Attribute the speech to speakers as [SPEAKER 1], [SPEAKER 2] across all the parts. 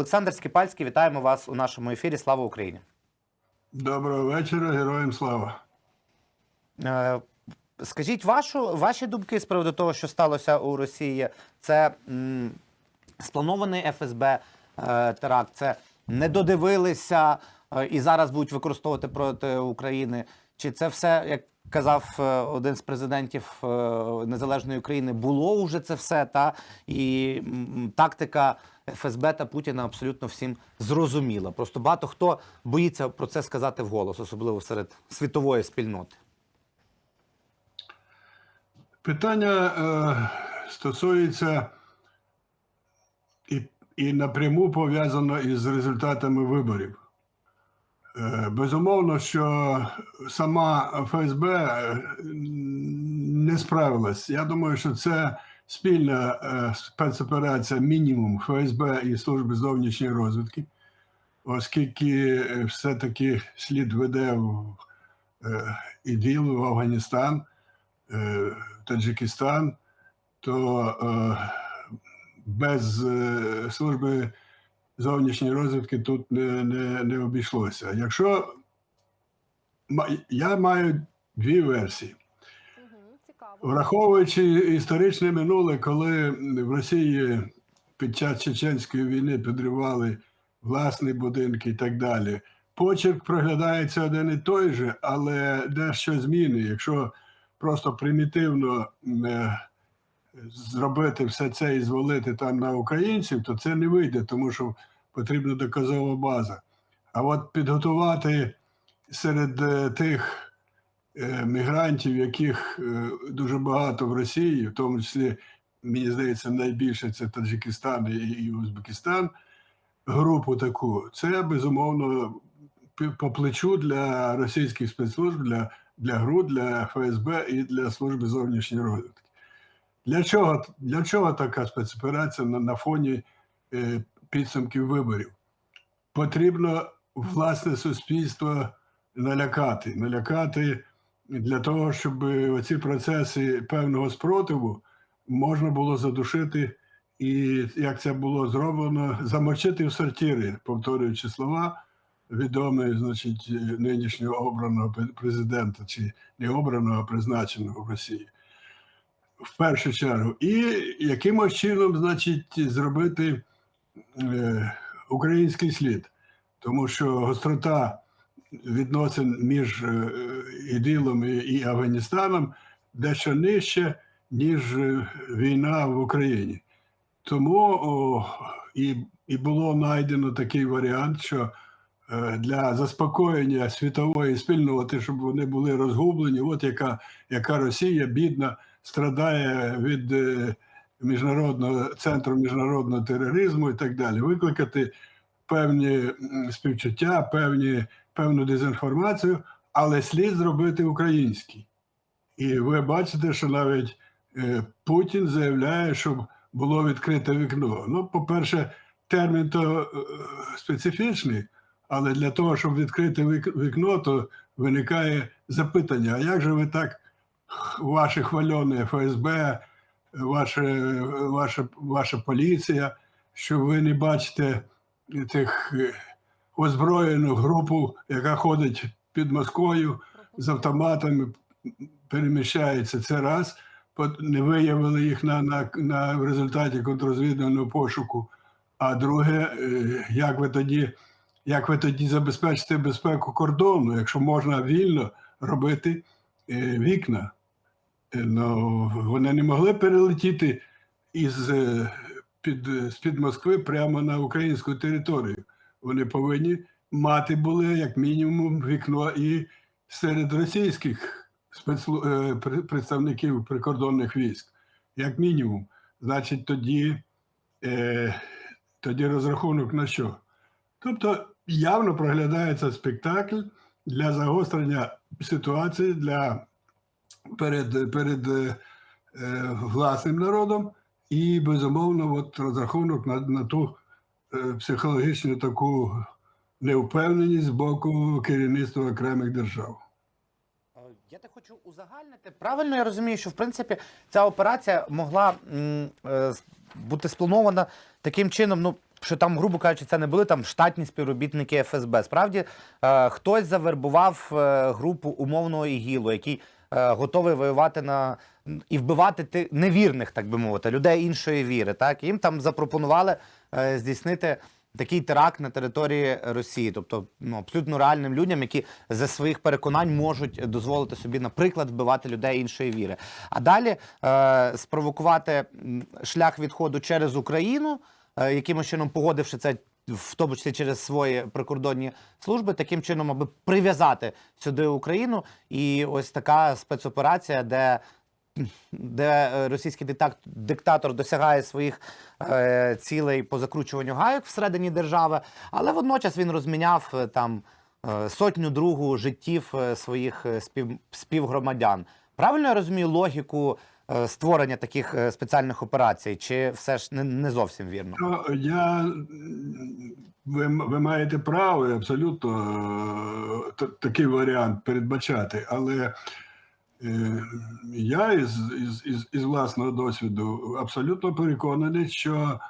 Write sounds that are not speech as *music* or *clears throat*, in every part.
[SPEAKER 1] Олександр Скіпальський, вітаємо вас у нашому ефірі. Слава Україні!
[SPEAKER 2] Доброго вечора, героям слава.
[SPEAKER 1] Е, Скажіть вашу, ваші думки з приводу того, що сталося у Росії. Це м, спланований ФСБ е, теракт, це не додивилися е, і зараз будуть використовувати проти України. Чи це все, як казав е, один з президентів е, Незалежної України, було вже це все, та і м, тактика ФСБ та Путіна абсолютно всім зрозуміла. Просто багато хто боїться про це сказати вголос, особливо серед світової спільноти.
[SPEAKER 2] Питання е, стосується і, і напряму пов'язано із результатами виборів. Е, безумовно, що сама ФСБ е, не справилась. Я думаю, що це спільна е, спецоперація мінімум ФСБ і Служби зовнішньої розвідки, оскільки е, все-таки слід веде в е, іділ в Афганістан, Таджикистан, то без служби зовнішньої розвідки тут не, не, не обійшлося. Якщо я маю дві версії. Враховуючи історичне минуле, коли в Росії під час Чеченської війни підривали власні будинки і так далі, почерк проглядається один і той же, але дещо зміни. Якщо просто примітивно е, зробити все це і звалити там на українців, то це не вийде, тому що потрібна доказова база. А от підготувати серед е, тих мігрантів, яких е, дуже багато в Росії, в тому числі, мені здається, найбільше це Таджикистан і Узбекистан, групу таку, це безумовно по плечу для російських спецслужб, для, для ГРУ, для ФСБ і для служби зовнішньої розвідки. Для чого, для чого така спецоперація на, на фоні е, підсумків виборів? Потрібно власне суспільство налякати, налякати для того, щоб оці процеси певного спротиву можна було задушити, і як це було зроблено, замочити в сортири, повторюючи слова відомої, значить, нинішнього обраного президента, чи не обраного, а призначеного в Росії. В першу чергу, і якимось чином, значить, зробити е, український слід, тому що гострота відносин між е, ідилом і, Афганістаном дещо нижче, ніж е, війна в Україні. Тому о, і, і було знайдено такий варіант, що е, для заспокоєння світової спільноти, щоб вони були розгублені, от яка, яка Росія бідна страдає від міжнародного центру міжнародного тероризму і так далі. Викликати певні співчуття, певні, певну дезінформацію, але слід зробити український. І ви бачите, що навіть е, Путін заявляє, що було відкрите вікно. Ну, по-перше, термін то е, специфічний, але для того, щоб відкрити вікно, то виникає запитання: а як же ви так, ваше хвальоне ФСБ, ваше, ваша, ваша поліція, що ви не бачите тих озброєну групу, яка ходить під Москвою з автоматами, переміщається це раз. Не виявили їх на, на, на в результаті контррозвідувального пошуку. А друге, е, як ви тоді, як ви тоді забезпечите безпеку кордону, якщо можна вільно робити е, вікна? Е, Ну, вони не могли перелетіти із під, з-під Москви прямо на українську територію. Вони повинні мати були як мінімум вікно і серед російських спецслу... е, представників прикордонних військ. Як мінімум. Значить, тоді, е, тоді розрахунок на що? Тобто явно проглядається спектакль для загострення ситуації для перед, перед е, е, власним народом, і безумовно, от розрахунок на, на ту психологічну таку невпевненість з боку керівництва окремих держав.
[SPEAKER 1] Е, Я так хочу узагальнити. Правильно я розумію, що в принципі ця операція могла м, е, бути спланована таким чином. Ну, що там, грубо кажучи, це не були там штатні співробітники ФСБ. Справді е, хтось завербував е, групу умовного ІГІЛу, який е, готовий воювати на і вбивати ти, невірних, так би мовити, людей іншої віри. Так їм там запропонували е, здійснити. Такий теракт на території Росії, тобто ну, абсолютно реальним людям, які за своїх переконань можуть дозволити собі, наприклад, вбивати людей іншої віри. А далі е, спровокувати шлях відходу через Україну, е, якимось чином погодивши це, в тому числі через свої прикордонні служби, таким чином, аби прив'язати сюди Україну. І ось така спецоперація, де де е, російський диктат- диктатор досягає своїх е, цілей по закручуванню гайок всередині держави, але водночас він розміняв е, там е, сотню другу життів своїх спів, співгромадян. Правильно я розумію логіку створення таких спеціальних операцій, чи все ж не, не зовсім вірно?
[SPEAKER 2] Ну, я ви, ви маєте право і абсолютно такий варіант передбачати, але я із, із, із, із власного досвіду абсолютно переконаний, що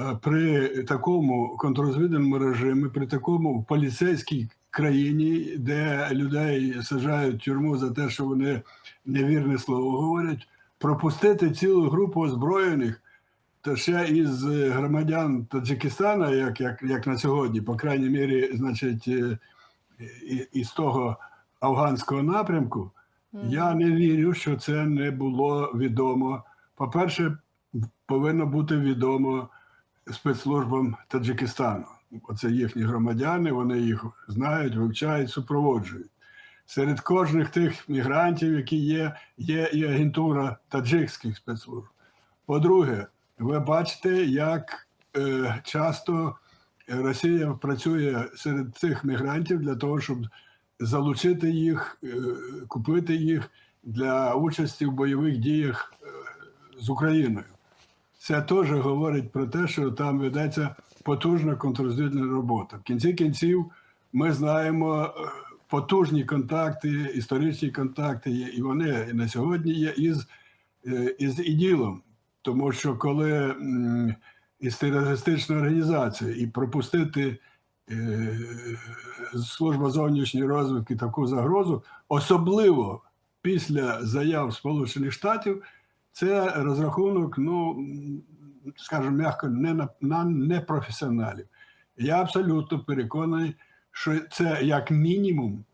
[SPEAKER 2] е, при такому контррозвідувальному режимі, при такому поліцейській країні, де людей саджають в тюрму за те, що вони невірне слово говорять, пропустити цілу групу озброєних та ще із е, громадян Таджикистана, як, як, як на сьогодні, по крайній мірі, значить, е, із того афганського напрямку, я не вірю, що це не було відомо. По-перше, повинно бути відомо спецслужбам Таджикистану. Оце їхні громадяни, вони їх знають, вивчають, супроводжують. Серед кожних тих мігрантів, які є, є і агентура таджикських спецслужб. По-друге, ви бачите, як е, часто Росія працює серед цих мігрантів для того, щоб залучити їх, е, купити їх для участі в бойових діях е, з Україною. Це теж говорить про те, що там ведеться потужна контррозвідувальна робота. В кінці кінців ми знаємо е, потужні контакти, історичні контакти, і вони і на сьогодні є із, із іділом. Тому що коли із терористичної організації і пропустити служба зовнішньої розвідки таку загрозу, особливо після заяв Сполучених Штатів, це розрахунок, ну скажімо м'яко, не на, на непрофесіоналів. Я абсолютно переконаний, що це як мінімум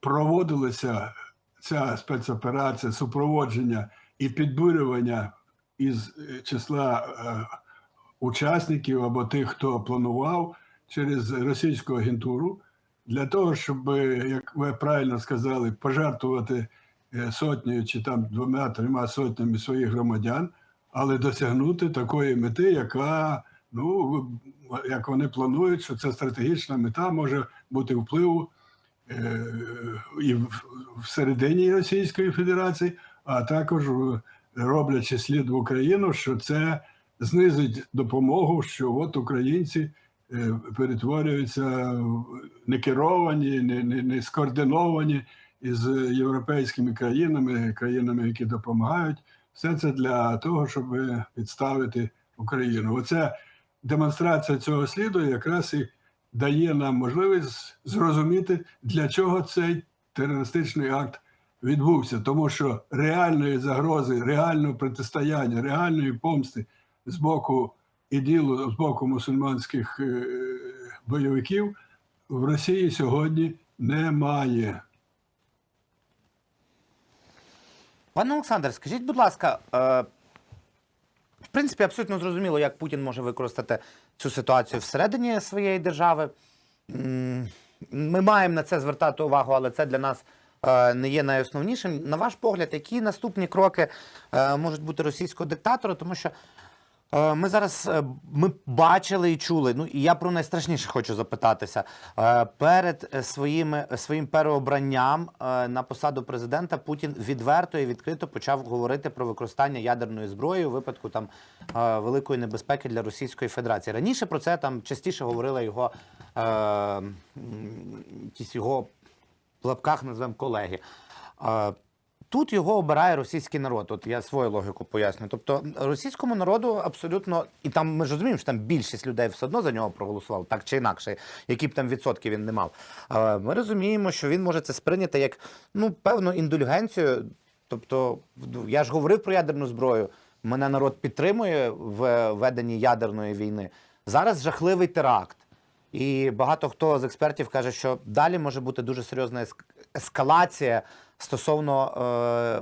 [SPEAKER 2] проводилася ця спецоперація супроводження і підбурювання із е, числа е, учасників або тих, хто планував через російську агентуру, для того, щоб, е, як ви правильно сказали, пожертвувати е, сотнею чи там двома трьома сотнями своїх громадян, але досягнути такої мети, яка, ну, як вони планують, що це стратегічна мета може бути впливу е, і всередині Російської Федерації, а також роблячи слід в Україну, що це знизить допомогу, що от українці е, перетворюються в некеровані, не, не, не скоординовані із європейськими країнами, країнами, які допомагають. Все це для того, щоб підставити Україну. Оце демонстрація цього сліду якраз і дає нам можливість зрозуміти, для чого цей терористичний акт відбувся. Тому що реальної загрози, реального протистояння, реальної помсти з боку іділу, з боку мусульманських е, бойовиків в Росії сьогодні немає.
[SPEAKER 1] Пане Олександр, скажіть, будь ласка, е, в принципі, абсолютно зрозуміло, як Путін може використати цю ситуацію всередині своєї держави. Ми маємо на це звертати увагу, але це для нас е, не є найосновнішим. На ваш погляд, які наступні кроки можуть бути російського диктатора? Тому що Ми зараз е, ми бачили і чули. Ну і я про найстрашніше хочу запитатися. Е, Перед е, своїми своїм переобранням е, на посаду президента Путін відверто і відкрито почав говорити про використання ядерної зброї у випадку там е, великої небезпеки для Російської Федерації. Раніше про це там частіше говорили його е, якісь його в лапках називаємо колеги. Тут його обирає російський народ. От я свою логіку поясню. Тобто російському народу абсолютно, і там ми ж розуміємо, що там більшість людей все одно за нього проголосували, так чи інакше, які б там відсотки він не мав. Але ми розуміємо, що він може це сприйняти як ну певну індульгенцію. Тобто, ну, я ж говорив про ядерну зброю. Мене народ підтримує в веденні ядерної війни. Зараз жахливий теракт. І багато хто з експертів каже, що далі може бути дуже серйозна еск- ескалація стосовно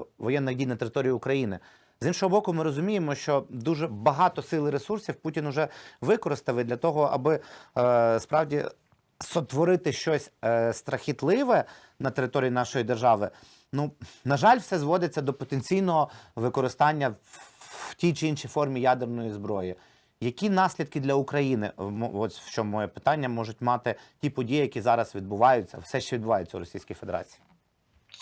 [SPEAKER 1] е, воєнних дій на території України. З іншого боку, ми розуміємо, що дуже багато сил і ресурсів Путін уже використав для того, аби е, справді сотворити щось е, страхітливе на території нашої держави. Ну, на жаль, все зводиться до потенційного використання в- тій чи іншій формі ядерної зброї. Які наслідки для України, от в чому моє питання, можуть мати ті події, які зараз відбуваються, все ще відбувається у Російській Федерації?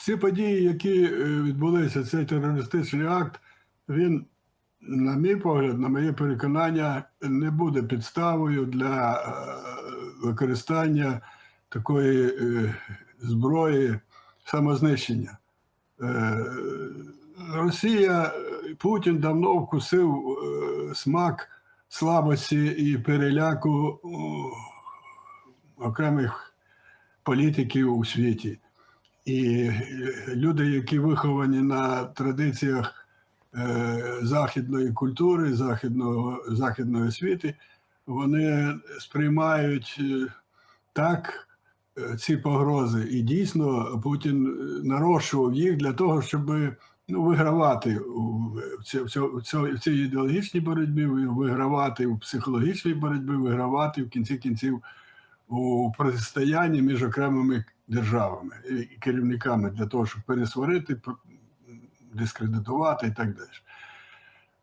[SPEAKER 2] Ці події, які е, відбулися, цей терористичний акт, він, на мій погляд, на моє переконання, не буде підставою для е, використання такої е, зброї самознищення. Росія, Путін давно вкусив смак слабості і переляку окремих політиків у світі. І е, люди, які виховані на традиціях е, західної культури, західного, західної освіти, вони сприймають е, так ці погрози. І дійсно Путін нарощував їх для того, щоб ну, вигравати в ці- в в в цій ідеологічній боротьбі, вигравати у психологічній боротьбі, вигравати в кінці кінців у протистоянні між окремими державами і керівниками для того, щоб пересварити, дискредитувати і так далі.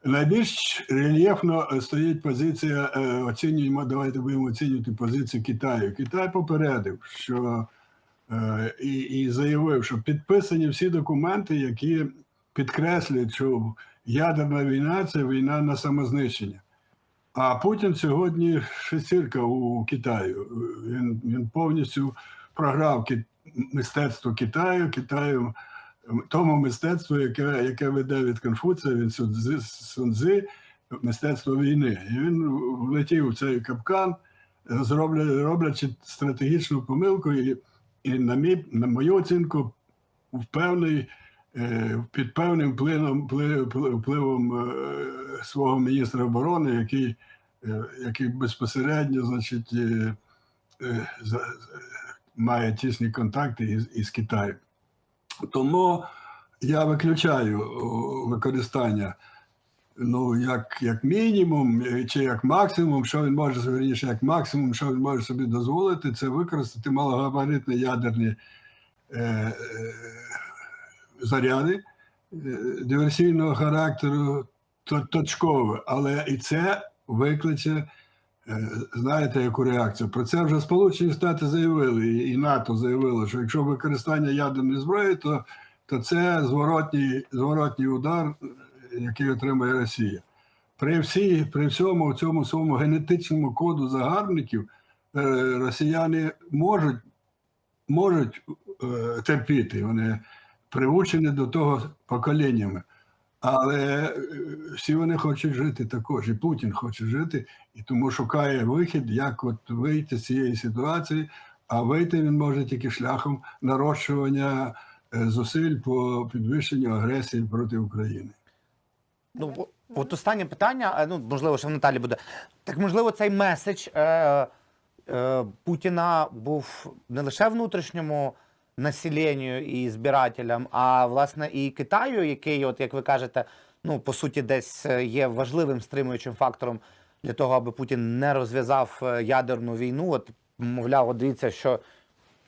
[SPEAKER 2] Найбільш рельєфно е, стоїть позиція, е, оцінюємо, давайте будемо оцінювати позицію Китаю. Китай попередив, що е, і, і заявив, що підписані всі документи, які підкреслюють, що ядерна війна це війна на самознищення. А Путін сьогодні шестірка у Китаю. Він, він повністю програв ки- мистецтво Китаю, Китаю тому мистецтву, яке, яке веде від Конфуція, від Сунзи, мистецтво війни. І він влетів в цей капкан, зробля, роблячи стратегічну помилку, і, і на, мій, на мою оцінку, в під певним впливом, впливом е, свого міністра оборони, який, е, який безпосередньо значить, е, е, має тісні контакти із, із Китаєм. Тому я виключаю використання, ну, як, як мінімум, е, чи як максимум, що він може верніше, як максимум, що він може собі дозволити, це використати малогабаритні ядерні е, е, заряди е, диверсійного характеру, точкове, але і це викличе. е, Знаєте, яку реакцію? Про це вже Сполучені Штати заявили, і НАТО заявило, що якщо використання ядерної зброї, то, то це зворотній, зворотній удар, е, який отримає Росія. При, всій, при всьому цьому своєму генетичному коду загарбників росіяни можуть, можуть терпіти, вони приучені до того поколіннями. Але е, всі вони хочуть жити також, і Путін хоче жити, і тому шукає вихід, як от вийти з цієї ситуації, а вийти він може тільки шляхом нарощування е, зусиль по підвищенню агресії проти України.
[SPEAKER 1] Ну, от останнє питання, е, ну, можливо, що в Наталі буде. Так, можливо, цей меседж е, е, Путіна був не лише внутрішньому населенню і збирателям, а власне і Китаю, який, от як ви кажете, ну по суті, десь е, є важливим стримуючим фактором для того, аби Путін не розв'язав е, ядерну війну. От, мовляв, от дивіться, що,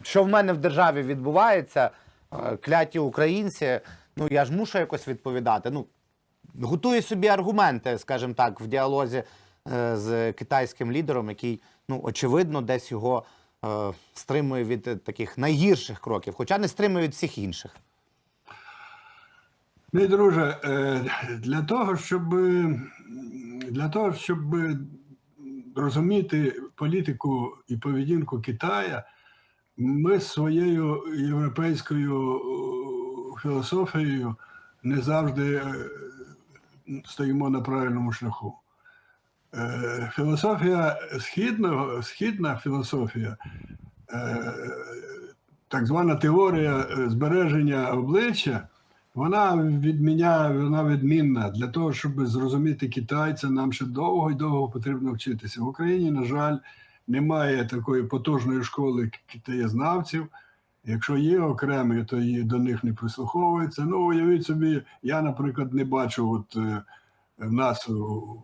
[SPEAKER 1] що в мене в державі відбувається, е, кляті українці. Ну я ж мушу якось відповідати. Ну, готує собі аргументи, скажімо так, в діалозі з китайським лідером, який, ну, очевидно, десь його стримує від е, таких найгірших кроків, хоча не стримує від всіх інших.
[SPEAKER 2] Мій друже, е, для того, щоб для того, щоб розуміти політику і поведінку Китая, ми своєю європейською е, філософією не завжди е, стоїмо на правильному шляху. Е, Філософія східного, східна філософія, е, так звана теорія е, збереження обличчя, вона відміняє, вона відмінна. Для того, щоб зрозуміти китайця, нам ще довго і довго потрібно вчитися. В Україні, на жаль, немає такої потужної школи китаєзнавців. Якщо є окремі, то і до них не прислуховуються. Ну, уявіть собі, я, наприклад, не бачу от в нас у-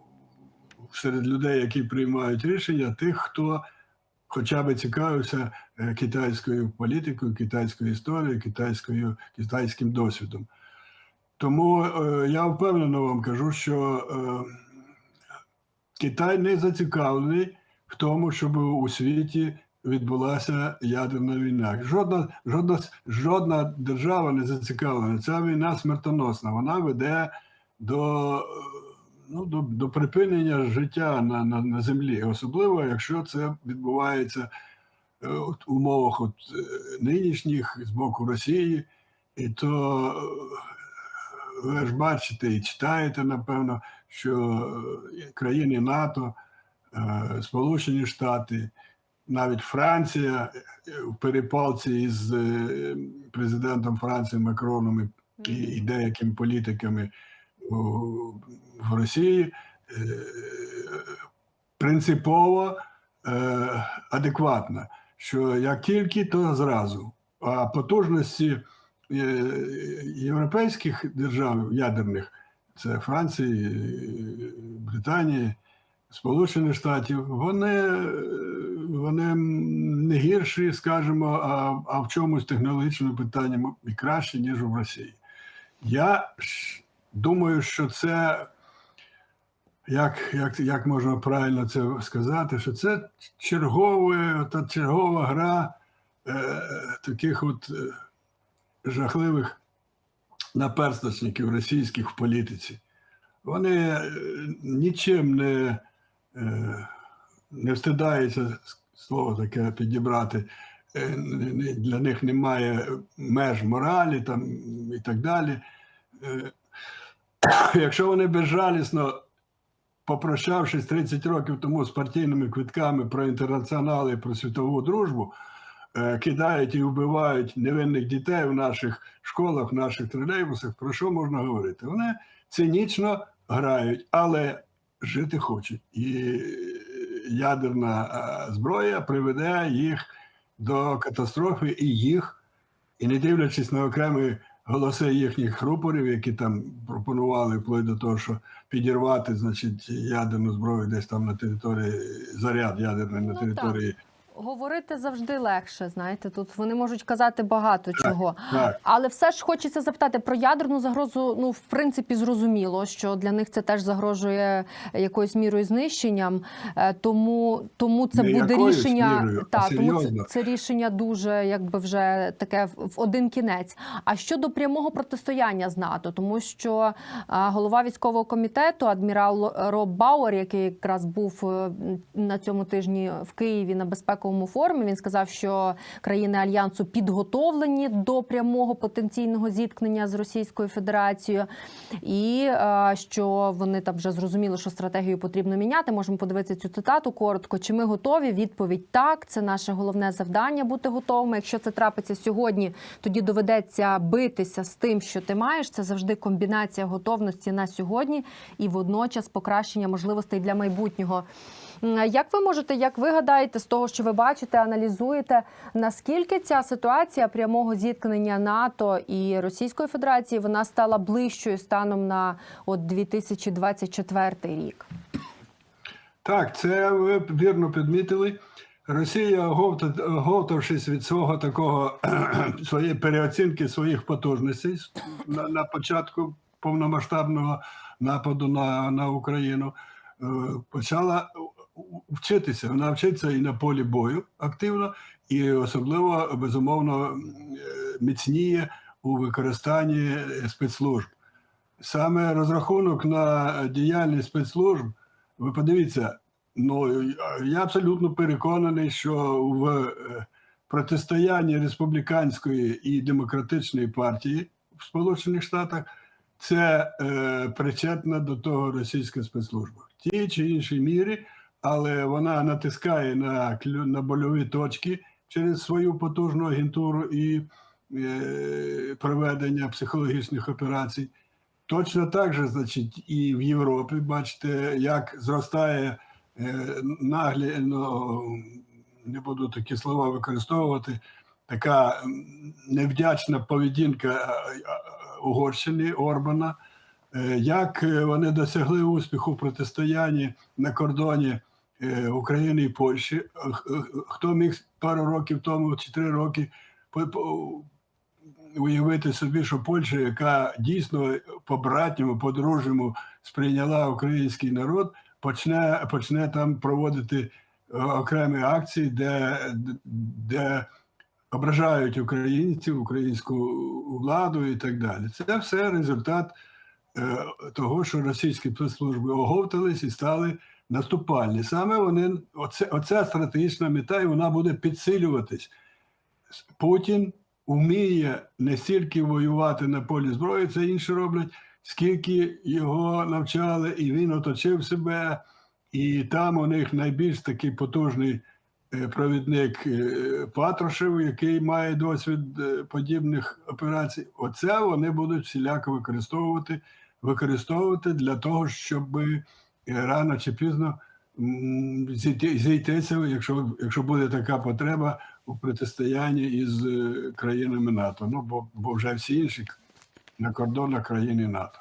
[SPEAKER 2] серед людей, які приймають рішення, тих, хто хоча б цікавився е, китайською політикою, китайською історією, китайською, китайським досвідом. Тому е, я впевнено вам кажу, що е, Китай не зацікавлений в тому, щоб у світі відбулася ядерна війна. Жодна, жодна, жодна держава не зацікавлена. Ця війна смертоносна. Вона веде до, е, ну, до, до припинення життя на, на, на землі, особливо якщо це відбувається е, от, в умовах от, е, нинішніх з боку Росії, і то е, ви ж бачите і читаєте, напевно, що країни НАТО, е, Сполучені Штати, навіть Франція в перепалці із президентом Франції Макроном і, і, деякими політиками в Росії е, принципово е, адекватна, що як тільки, то зразу. А потужності е, європейських держав ядерних це Франції, Британії, Сполучених Штатів, вони, вони не гірші, скажімо, а, а в чомусь технологічному питанні і краще, ніж в Росії. Я думаю, що це, як, як, як можна правильно це сказати, що це чергова, чергова гра е, таких от е, жахливих наперсточників російських в політиці. Вони е, нічим не, е, не встидаються слово таке підібрати. Е, Для них немає меж моралі там, і так далі. *coughs* Якщо вони безжалісно, попрощавшись 30 років тому з партійними квитками про інтернаціонали, про світову дружбу, е, кидають і вбивають невинних дітей в наших школах, в наших тролейбусах, про що можна говорити? Вони цинічно грають, але жити хочуть. І ядерна е, зброя приведе їх до катастрофи і їх, і не дивлячись на окремі голоси їхніх рупорів, які там пропонували вплоть до того, що підірвати значить, ядерну зброю десь там на території, заряд ядерний на
[SPEAKER 3] Ну,
[SPEAKER 2] території.
[SPEAKER 3] Говорити завжди легше, знаєте. Тут вони можуть казати багато чого.
[SPEAKER 2] Так.
[SPEAKER 3] Але все ж хочеться запитати про ядерну загрозу. Ну, в принципі, зрозуміло, що для них це теж загрожує якоюсь мірою знищенням. Е, Тому, тому це
[SPEAKER 2] Не
[SPEAKER 3] буде рішення.
[SPEAKER 2] мірою,
[SPEAKER 3] та, тому це, це рішення дуже якби вже таке в один кінець. А щодо прямого протистояння з НАТО, тому що а, голова військового комітету, адмірал Роб Бауер, який якраз був е, на цьому тижні в Києві на безпековому форумі, він сказав, що країни альянсу підготовлені до прямого потенційного зіткнення з Російською Федерацією, і е, що вони там вже зрозуміли, що стратегію потрібно міняти. Можемо подивитися цю цитату коротко. Чи ми готові? Відповідь так. Це наше головне завдання бути готовими. Якщо це трапиться сьогодні, тоді доведеться битися з тим, що ти маєш. Це завжди комбінація готовності на сьогодні і водночас покращення можливостей для майбутнього. Як ви можете, як ви гадаєте, з того, що ви бачите, аналізуєте, наскільки ця ситуація прямого зіткнення НАТО і Російської Федерації вона стала ближчою станом на от 2024 рік?
[SPEAKER 2] Так, це ви вірно підмітили. Росія, оговта- оговтавшись від свого такого *clears throat* своєї переоцінки своїх потужностей на, на початку повномасштабного нападу на, на Україну, е, почала вчитися. Вона вчиться і на полі бою активно, і особливо безумовно е, міцніє у використанні спецслужб. Саме розрахунок на діяльність спецслужб, ви подивіться, ну я абсолютно переконаний, що в е, протистоянні республіканської і демократичної партії в Сполучених Штатах, це е, причетна до того російська спецслужба в тій чи іншій мірі, але вона натискає на, на больові точки через свою потужну агентуру і е, проведення психологічних операцій. Точно так же, значить, і в Європі, бачите, як зростає е, наглі, не буду такі слова використовувати, така невдячна поведінка е, е, Угорщини Орбана, е, як вони досягли успіху в протистоянні на кордоні України і Польщі. Е, е, Хто міг пару років тому чи три роки по- по- уявити собі, що Польща, яка дійсно по-братньому, по-дружньому сприйняла український народ, почне, почне там проводити е, окремі акції, де, де ображають українців, українську владу і так далі. Це все результат е, того, що російські спецслужби оговтались і стали наступальні. Саме вони, оце, оця стратегічна мета, і вона буде підсилюватись. Путін вміє не стільки воювати на полі зброї, це інші роблять, скільки його навчали, і він оточив себе. І там у них найбільш такий потужний е, провідник е, Патрушев, який має досвід е, подібних операцій. Оце вони будуть всіляко використовувати, використовувати для того, щоб е, рано чи пізно зійтися, якщо, якщо буде така потреба у протистоянні із е, країнами НАТО. Ну бо, бо вже всі інші на кордонах країни НАТО.